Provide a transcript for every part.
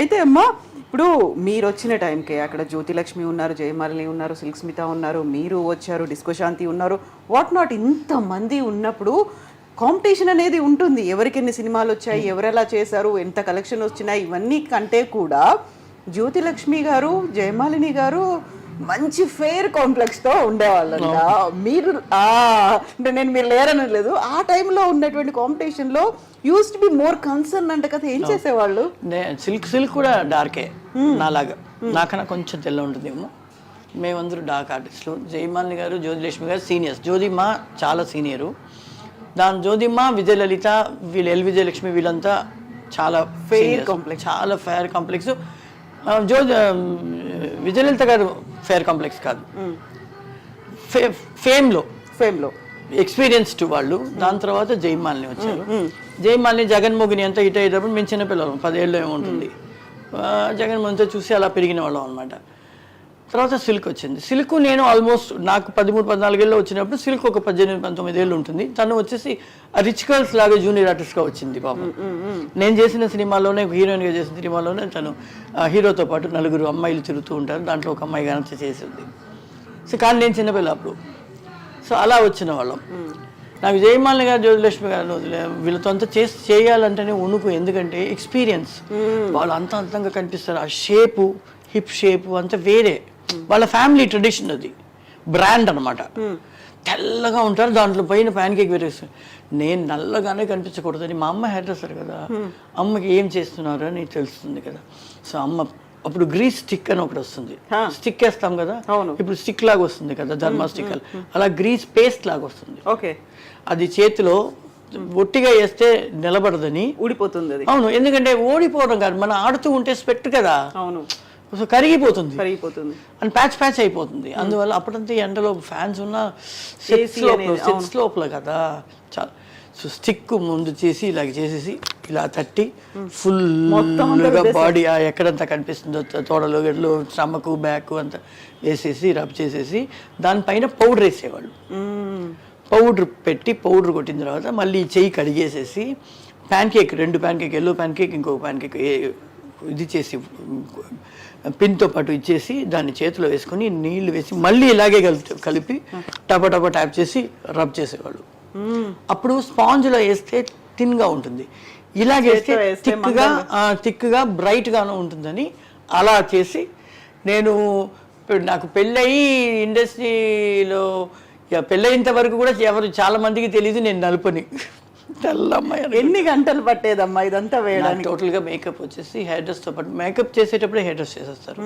అయితే అమ్మా ఇప్పుడు మీరు వచ్చిన టైంకే అక్కడ జ్యోతిలక్ష్మి ఉన్నారు జయమాలిని ఉన్నారు సిల్క్ స్మిత ఉన్నారు మీరు వచ్చారు డిస్కోశాంతి ఉన్నారు. వాట్ నాట్ ఇంతమంది ఉన్నప్పుడు కాంపిటీషన్ అనేది ఉంటుంది. ఎవరికి ఎన్ని సినిమాలు వచ్చాయి ఎవరు ఎలా చేశారు ఎంత కలెక్షన్ వచ్చినాయి ఇవన్నీ కంటే కూడా జ్యోతిలక్ష్మి గారు జయమాలిని గారు మంచి ఫెయిర్ కాంప్లెక్స్తో ఉండేవాళ్ళంట. మీరు అంటే నేను మీరు లేరని లేదు ఆ టైంలో ఉన్నటువంటి కాంపిటీషన్లో use to be more concern అంటే కదా ఏం చేసేవాళ్ళు? నే సిల్క్ సిల్క్ కూడా డార్కే నాలాగా. నాకన్నా కొంచెం తెల్ల ఉంటుందేమో మేమందరూ డార్క్ ఆర్టిస్టులు జయమాలిని గారు జ్యోతిలక్ష్మి గారు సీనియర్స్ జ్యోతిమ్మ చాలా సీనియరు దాని జ్యోతిమ్మ విజయలలిత వీళ్ళు ఎల్. విజయలక్ష్మి వీళ్ళంతా చాలా ఫెయిర్ కాంప్లెక్స్ చాలా ఫెయిర్ కాంప్లెక్స్ జ్యో విజయలలిత గారు ఫెయిర్ కాంప్లెక్స్ కాదు. ఫేమ్లో. ఫేమ్లో ఎక్స్పీరియన్స్డ్ వాళ్ళు. దాని తర్వాత జయమాలిని వచ్చారు. జయమాలిని జగన్మోహిని అంతా ఇటు అయ్యేటప్పుడు మేము చిన్నపిల్లలం పదేళ్ళు ఏమో ఉంటుంది. ఆ, జగన్మోహన్తో చూసి అలా పెరిగిన వాళ్ళం అనమాట తర్వాత సిల్క్ వచ్చింది. సిల్క్ నేను ఆల్మోస్ట్ నాకు పదమూడు పద్నాలుగేళ్ళు వచ్చినప్పుడు సిల్క్ ఒక పద్దెనిమిది పంతొమ్మిది ఏళ్ళు ఉంటుంది. తను వచ్చేసి రిచ్ గర్ల్స్ లాగా జూనియర్ ఆర్టిస్ట్గా వచ్చింది పాపం. నేను చేసిన సినిమాలోనే హీరోయిన్గా చేసిన సినిమాలోనే తను హీరోతో పాటు నలుగురు అమ్మాయిలు తిరుగుతూ ఉంటారు. దాంట్లో ఒక అమ్మాయి కనుక చేసింది. సో కానీ నేను చిన్నపిల్ల అప్పుడు. సో అలా వచ్చిన వాళ్ళం. నాకు జయమాలిని గారు జ్యోతిలక్ష్మి గారు వీళ్ళతో అంతా చేసి చేయాలంటేనే ఉణుకు ఎందుకంటే ఎక్స్పీరియన్స్ వాళ్ళు అంత అంతంగా కనిపిస్తారు. ఆ షేపు హిప్ షేపు అంతా వేరే. వాళ్ళ ఫ్యామిలీ ట్రెడిషన్ అది. బ్రాండ్ అన్నమాట. తెల్లగా ఉంటారు దాంట్లో పైన ప్యాన్ కేక్ వేరేస్తారు. నేను నల్లగానే కనిపించకూడదని మా అమ్మ హెయిర్ డ్రెస్సర్ కదా. అమ్మకి ఏం చేస్తున్నారు అని తెలుస్తుంది కదా. సో అమ్మ అప్పుడు గ్రీస్ స్టిక్ అని ఒకటి వస్తుంది. స్టిక్ వేస్తాం కదా. అవును. ఇప్పుడు స్టిక్ లాగా వస్తుంది కదా ధర్మా స్టిక్ అలా గ్రీస్ పేస్ట్ లాగా వస్తుంది. ఓకే. అది చేతిలో ఒట్టిగా వేస్తే నిలబడదని. ఊడిపోతుంది అది. అవును ఎందుకంటే ఓడిపోవడం కాదు మనం ఆడుతూ ఉంటే స్పెట్ కదా. అవును. సో కరిగిపోతుంది. కరిగిపోతుంది. అండ్ ప్యాచ్ ప్యాచ్ అయిపోతుంది. అందువల్ల అప్పుడంతా ఎండలో ఫ్యాన్స్ ఉన్న సెట్స్ లోపల కదా. చాలా సో స్టిక్ ముందు చేసి ఇలాగ చేసేసి ఇలా తట్టి ఫుల్గా బాడీ ఎక్కడంతా కనిపిస్తుందో తోడలు గడ్లు స్టమక్ బ్యాక్ అంతా వేసేసి రబ్ చేసేసి దానిపైన పౌడర్ వేసేవాళ్ళు. పౌడర్ పెట్టి పౌడర్ కొట్టిన తర్వాత మళ్ళీ చెయ్యి కడిగేసేసి ప్యాన్ కేక్ రెండు pancake yellow pancake ఇంకో ప్యాన్ కేక్ ఇది చేసి పిన్తో పాటు ఇచ్చేసి దాన్ని చేతిలో వేసుకొని నీళ్ళు వేసి మళ్ళీ ఇలాగే కలిపి కలిపి టపా టపా ట్యాప్ చేసి రబ్ చేసేవాళ్ళు. అప్పుడు స్పాంజ్లో వేస్తే థిన్గా ఉంటుంది. ఇలాగేస్తే థిక్గా థిక్గా బ్రైట్గాను ఉంటుందని అలా చేసి నేను నాకు పెళ్ళయి ఇండస్ట్రీలో ఇక పెళ్ళయింత వరకు కూడా ఎవరు చాలా మందికి తెలియదు నేను నలుపని. తెల్లమ్మాయి. ఎన్ని గంటలు పట్టేదమ్మా ఇదంతా నాకు వేయడానికి? టోటల్గా మేకప్ వచ్చేసి హెయిర్ డ్రెస్తో పాటు మేకప్ చేసేటప్పుడే హెయిర్ డ్రెస్ చేసేస్తారు.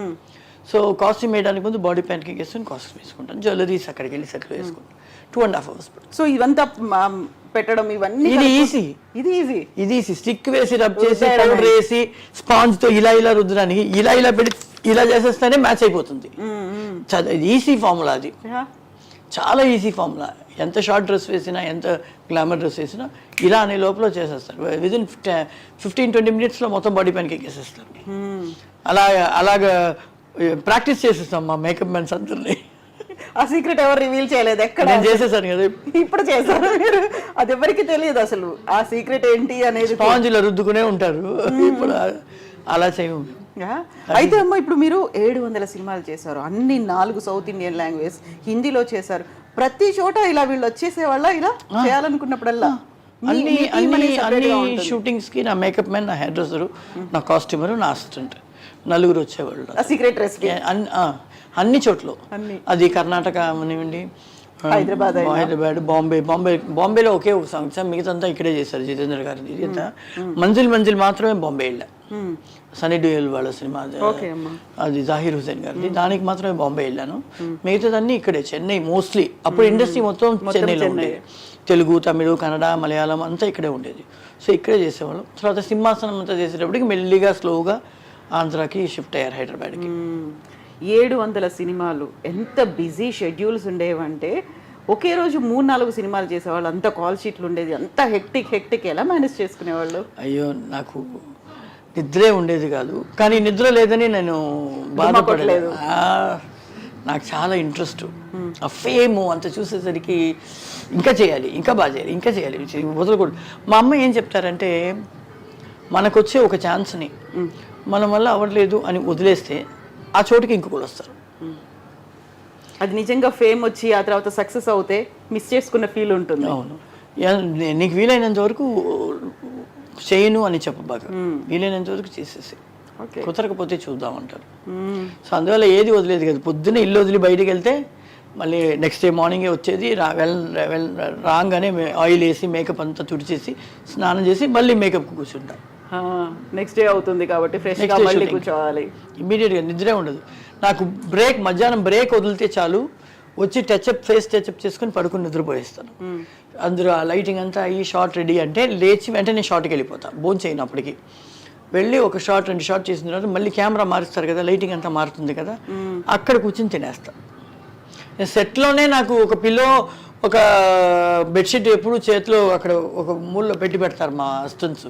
సో కాస్ట్యూమ్ వేయడానికి ముందు బాడీ ప్యాంట్కి వేసుకొని కాస్ట్యూమ్ వేసుకుంటాను. జ్యువెలరీస్ అక్కడికి వెళ్ళి సెట్లు వేసుకుంటాను. Two and half hours so ఇవంతా పెట్టడం ఇవన్నీ ఇది ఈజీ ఇది ఈజీ ఇది స్టిక్ వేసి రబ్ చేసి. పౌడర్ వేసి స్పాంజ్తో ఇలా ఇలా రుద్దడానికి ఇలా ఇలా పెట్టి ఇలా చేసేస్తేనే మ్యాచ్ అయిపోతుంది. ఈజీ ఫార్ములా అది. చాలా ఈజీ ఫార్ములా ఎంత షార్ట్ డ్రెస్ వేసినా ఎంత గ్లామర్ డ్రెస్ వేసినా ఇలా అనే లోపల చేసేస్తారు. విదిన్ ఫిఫ్టీన్ ట్వంటీ మినిట్స్లో మొత్తం బాడీ పైనకి ఎక్కేసేస్తారు. అలా అలాగా ప్రాక్టీస్ చేసేస్తాం మా మేకప్ మెన్స్ అందరినీ. ఆ సీక్రెట్ ఎవరు రివీల్ చేయలేదు? ఎక్కడ? నేను చేసేసాను కదా. ఇప్పుడు చేశారు మీరు. అది ఎవరికి తెలియదు అసలు. ఆ సీక్రెట్ ఏంటి అనేది స్పాంజ్ ఇలా రుద్దుకునే ఉంటారు. ఇప్పుడు అలా చేయము. అయితే అమ్మ ఇప్పుడు మీరు ఏడు వందల సినిమాలు చేశారు. అన్ని నాలుగు సౌత్ ఇండియన్ లాంగ్వేజ్ హిందీలో చేశారు. ప్రతి చోట ఇలా వీళ్ళు వచ్చేసే వాళ్ళ ఇలా చేయాలనుకున్నప్పుడల్లా? అన్ని అన్ని అన్ని గా ఉంటుంది. షూటింగ్స్కి నా మేకప్ మ్యాన్ నా హెయిర్ డ్రెస్సరు నా కాస్ట్యూమర్ నా అసిస్టెంట్ నలుగురు వచ్చేవాళ్ళు. సీక్రెట్ రెసిపీ ఏ, అన్ని చోట్ల. అది కర్ణాటక అవనివ్వండి ఆ, హైదరాబాద్. హైదరాబాద్ బాంబే బాంబే బాంబేలో ఒకే ఒక సంవత్సరం మిగతా అంతా ఇక్కడే చేశారు జితేంద్ర గారి. ఇది అంతా మంజిల్ మంజిల్ మాత్రమే బాంబే వెళ్ళా సనీ డియోల్ వాళ్ళ సినిమా. అది జాహిర్ హుసేన్ గారిది. దానికి మాత్రమే బాంబే వెళ్ళాను మిగతాదన్నీ ఇక్కడే చెన్నై మోస్ట్లీ అప్పుడు ఇండస్ట్రీ మొత్తం చెన్నైలో ఉండేది. తెలుగు తమిళ కన్నడ మలయాళం అంతా ఇక్కడే ఉండేది. సో ఇక్కడే చేసేవాళ్ళం. తర్వాత సింహాసనం అంతా చేసేటప్పటికి మెల్లిగా స్లోగా ఆంధ్రాకి షిఫ్ట్ అయ్యారు హైదరాబాద్కి. ఏడు వందల సినిమాలు. ఎంత బిజీ షెడ్యూల్స్ ఉండేవంటే ఒకే రోజు మూడు నాలుగు సినిమాలు చేసేవాళ్ళు. అంత కాల్ షీట్లు ఉండేది. అంత హెక్టిక్ హెక్టిక్ ఎలా మేనేజ్ చేసుకునేవాళ్ళు? అయ్యో నాకు నిద్రే ఉండేది కాదు. కానీ నిద్ర లేదని నేను బాధపడలేదు. నాకు చాలా ఇంట్రెస్ట్. ఆ ఫేమ్ అంత చూసేసరికి ఇంకా చేయాలి ఇంకా బాగా చేయాలి ఇంకా చేయాలి. వదలకూడదు. మా అమ్మ ఏం చెప్తారంటే మనకొచ్చే ఒక ఛాన్స్ని మన వల్ల అవ్వట్లేదు అని వదిలేస్తే ఆ చోటుకి ఇంకొకరు వస్తారు. అది నిజంగా ఫేమ్ వచ్చి ఆ తర్వాత సక్సెస్ అవుతే మిస్ చేసుకున్న ఫీల్ ఉంటుంది. అవును. నీకు వీలైనంత వరకు చేయను అని చెప్పబాక వీలైనంత వరకు చేసేసి ఓకే. కుదరకపోతే చూద్దాం అంటారు. సో అందువల్ల ఏది వదిలేదు కదా. పొద్దున్న ఇల్లు వదిలి బయటికి వెళ్తే మళ్ళీ నెక్స్ట్ డే మార్నింగే వచ్చేది రా వెల్ వెల్ రాగానే ఆయిల్ వేసి మేకప్ అంతా తుడిచేసి స్నానం చేసి మళ్ళీ మేకప్కి కూర్చుంటాం. నెక్స్ట్ డే అవుతుంది కాబట్టి ఫ్రెష్గా Next day మళ్ళీ. కూర్చోవాలి. ఇమీడియట్గా నిద్రే ఉండదు. నాకు బ్రేక్ మధ్యాహ్నం బ్రేక్ వదిలితే చాలు. వచ్చి టచ్అప్ ఫేస్ టచ్అప్ చేసుకుని పడుకుని నిద్రపోయేస్తాను. అందులో ఆ లైటింగ్ అంతా అయ్యి షార్ట్ రెడీ అంటే లేచి వెంటనే షార్ట్కి వెళ్ళిపోతా బోన్ చేయనప్పటికి వెళ్ళి ఒక షార్ట్ రెండు షార్ట్ చేసిన తర్వాత మళ్ళీ కెమెరా మారుస్తారు కదా లైటింగ్ అంతా మారుతుంది కదా అక్కడ కూర్చొని తినేస్తా. సెట్లోనే నాకు ఒక పిల్లో ఒక బెడ్షీట్ ఎప్పుడు చేతిలో అక్కడ ఒక మూలలో పెట్టి పెడతారు మా స్టూడెంట్స్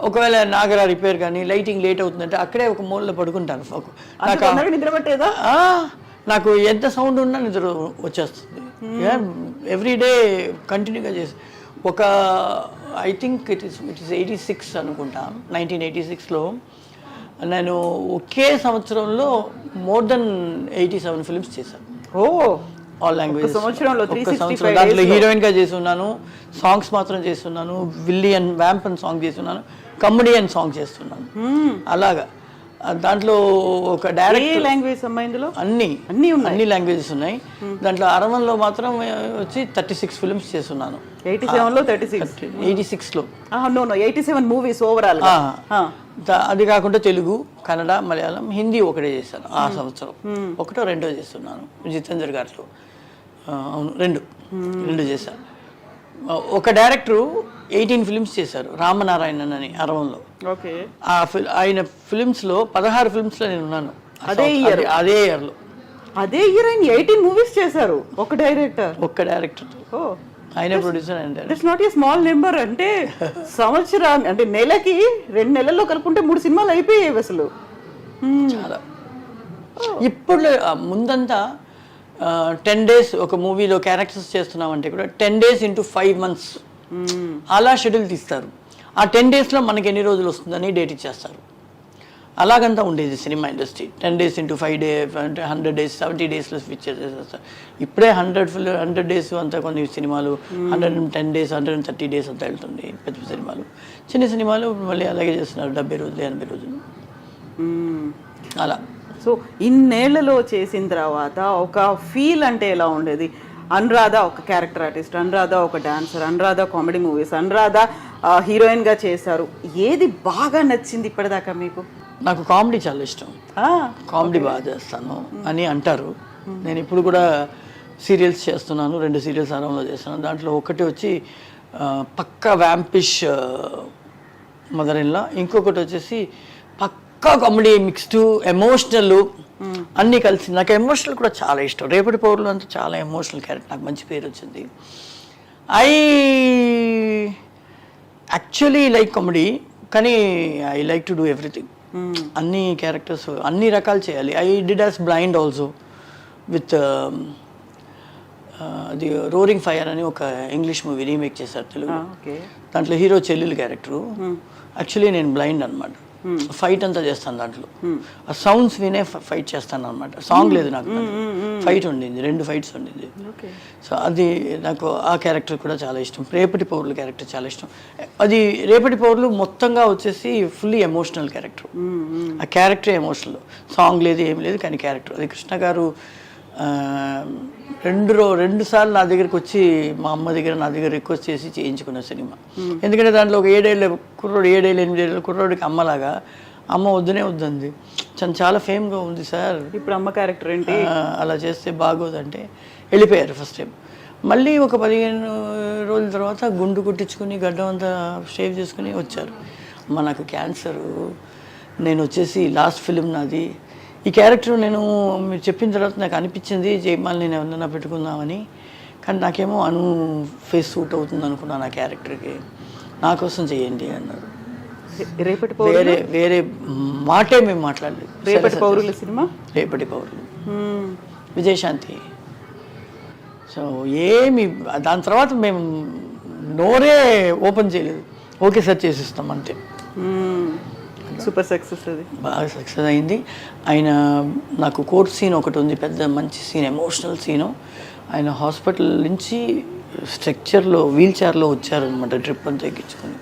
ఒకవేళ నాగరా రిపేర్ కానీ లైటింగ్ లేట్ అవుతుందంటే అక్కడే ఒక మూలలో పడుకుంటాను నాకు తొందరగా నిద్ర పట్టేదా? ఆ, నాకు ఎంత సౌండ్ ఉన్నా నిద్ర వచ్చేస్తుంది. ఎవ్రీ డే కంటిన్యూగా చేసి ఒక I think it is it is eighty six అనుకుంటా నైన్టీన్ ఎయిటీ సిక్స్లో నేను ఒకే సంవత్సరంలో more than eighty seven films చేశాను. ఓ! ఆల్ లాంగ్వేజ్ సంవత్సరంలో 365 దాంట్లో days లో. హీరోయిన్గా చేస్తున్నాను సాంగ్స్ మాత్రం చేస్తున్నాను విల్లీ అండ్ వ్యాంప్ అండ్ సాంగ్ చేస్తున్నాను కమెడీ అండ్ సాంగ్ చేస్తున్నాను అలాగా. ఆ, దాంట్లో ఒక డైరెక్ట్ లాంగ్వేజ్ అమ్మా ఇందులో? అన్ని. అన్నీ ఉన్నాయి. అన్ని లాంగ్వేజెస్ ఉన్నాయి. దాంట్లో అరవన్లో మాత్రం వచ్చి థర్టీ సిక్స్ ఫిల్మ్స్ చేస్తున్నాను ఎయిటీ సెవెన్లో. థర్టీ సిక్స్ ఎయిటీ సిక్స్లో no no eighty seven movies overall అది కాకుండా తెలుగు కన్నడ మలయాళం హిందీ ఒకటే చేశాను ఆ సంవత్సరం. ఒకటో రెండో చేస్తున్నాను జితేందర్ గారితో అవును రెండు. రెండు చేశాను ఆ, ఒక డైరెక్టరు ఎయిటీన్ ఫిల్మ్స్ చేశారు రామనారాయణన్ అని అరవంలో. ఓకే. ఆ ఫిల్ ఆయన ఫిల్మ్స్లో పదహారు ఫిల్మ్స్లో నేను ఉన్నాను. అదే సంవత్సరం- అదే- ఇయర్లో. అదే హీరోయిన్ ఎయిటీన్ మూవీస్ చేశారు ఒక డైరెక్టర్. ఒక్క డైరెక్టర్. ఓ. ఆయన producer and it's not a small number అంటే సంవత్సరాన్ని అంటే నెలకి రెండు నెలల్లో కలుపుకుంటే మూడు సినిమాలు అయిపోయాయి అసలు. చాలా. ఇప్పుడు ముందంతా టెన్ డేస్ ఒక మూవీలో క్యారెక్టర్స్ చేస్తున్నామంటే కూడా ten days into five months అలా షెడ్యూల్ తీస్తారు. ఆ టెన్ డేస్లో మనకి ఎన్ని రోజులు వస్తుందని డేట్ ఇచ్చేస్తారు. అలాగంతా ఉండేది cinema industry ten days into five day అంటే హండ్రెడ్ డేస్ సెవెంటీ డేస్లో స్విచ్ చేసేస్తారు. ఇప్పుడే హండ్రెడ్ ఫుల్ హండ్రెడ్ డేస్ అంతా కొన్ని సినిమాలు hundred and ten days hundred and thirty days అంతా వెళ్తుంది పెద్ద పెద్ద సినిమాలు. చిన్న సినిమాలు మళ్ళీ అలాగే చేస్తున్నారు డెబ్బై రోజులు ఎనభై రోజులు. అలా. సో ఇన్నేళ్ళలో చేసిన తర్వాత ఒక ఫీల్ అంటే ఎలా ఉండేది? అనురాధ ఒక క్యారెక్టర్ ఆర్టిస్ట్ అనురాధ ఒక dancer Anuradha comedy movies Anuradha హీరోయిన్గా చేశారు. ఏది బాగా నచ్చింది ఇప్పటిదాకా మీకు? నాకు కామెడీ చాలా ఇష్టం. కామెడీ బాగా చేస్తాను అని అంటారు. నేను ఇప్పుడు కూడా సీరియల్స్ చేస్తున్నాను రెండు సీరియల్స్ ఆరంభంలో చేస్తున్నాను. దాంట్లో ఒకటి వచ్చి పక్కా వ్యాంపిష్ మదర్ ఇన్లా ఇంకొకటి వచ్చేసి పక్కా కామెడీ మిక్స్డ్ ఎమోషనల్ అన్నీ కలిసి నాకు ఎమోషనల్ కూడా చాలా ఇష్టం. రేపటి పౌరులు అంతా చాలా ఎమోషనల్ క్యారెక్టర్ నాకు మంచి పేరు వచ్చింది. ఐ యాక్చువల్లీ లైక్ కామెడీ కానీ I like to do everything అన్ని క్యారెక్టర్స్ అన్ని రకాలు చేయాలి. I did as blind also with అది రోరింగ్ ఫైర్ అని ఒక ఇంగ్లీష్ మూవీ రీమేక్ చేశారు తెలుగు ఓకే. దాంట్లో హీరో చెల్లెలు క్యారెక్టరు యాక్చువల్లీ నేను బ్లైండ్ అనమాట ఫైట్ అంతా చేస్తాను దాంట్లో. ఆ సౌండ్స్ వినే ఫైట్ చేస్తాను అనమాట సాంగ్ లేదు నాకు ఫైట్ ఉండింది రెండు ఫైట్స్ ఉండింది. సో అది నాకు ఆ క్యారెక్టర్ కూడా చాలా ఇష్టం. రేపటి పౌరుల క్యారెక్టర్ చాలా ఇష్టం. అది రేపటి పౌరులు మొత్తంగా వచ్చేసి ఫుల్లీ ఎమోషనల్ క్యారెక్టర్ ఆ క్యారెక్టర్ ఎమోషనల్ సాంగ్ లేదు ఏం లేదు కానీ క్యారెక్టర్ అది కృష్ణ గారు రెండు రో రెండు సార్లు నా దగ్గరికి వచ్చి మా అమ్మ దగ్గర నా దగ్గర రిక్వెస్ట్ చేసి చేయించుకున్న సినిమా. ఎందుకంటే దాంట్లో ఒక ఏడేళ్ళ కుర్రోడు ఏడేళ్ళు ఎనిమిదేళ్ళ కుర్రోడికి అమ్మలాగా అమ్మ వద్దునే వద్దంది. తను చాలా ఫేమ్గా ఉంది సార్. ఇప్పుడు అమ్మ క్యారెక్టర్ ఏంటి? అలా చేస్తే బాగోదంటే వెళ్ళిపోయారు ఫస్ట్ టైం. మళ్ళీ ఒక పదిహేను రోజుల తర్వాత గుండు కుట్టించుకుని గడ్డం అంతా షేవ్ చేసుకుని వచ్చారు. అమ్మ నాకు క్యాన్సరు. నేను వచ్చేసి లాస్ట్ ఫిలిం నాది. ఈ క్యారెక్టర్ నేను మీరు చెప్పిన తర్వాత నాకు అనిపించింది జయమాల్ నేను ఎవరన్నా పెట్టుకుందామని. కానీ నాకేమో అను ఫేస్ సూట్ అవుతుంది అనుకున్నాను ఆ క్యారెక్టర్కి. నా కోసం చేయండి అన్నారు రేపటి వేరే వేరే మాటే మేము మాట్లాడలేదు. రేపటి పౌరుల సినిమా? రేపటి పౌరులు. విజయశాంతి. సో ఏమి దాని తర్వాత మేము నోరే ఓపెన్ చేయలేదు. ఓకే సార్ చేసిస్తాం అంతే. సూపర్ సక్సెస్ అది బాగా సక్సెస్ అయింది. ఆయన నాకు కోర్ట్ సీన్ ఒకటి ఉంది పెద్ద మంచి సీన్ ఎమోషనల్ సీను. ఆయన హాస్పిటల్ నుంచి స్ట్రక్చర్లో వీల్ చైర్లో వచ్చారనమాట ట్రిప్ అంతా ఎక్కించుకొని.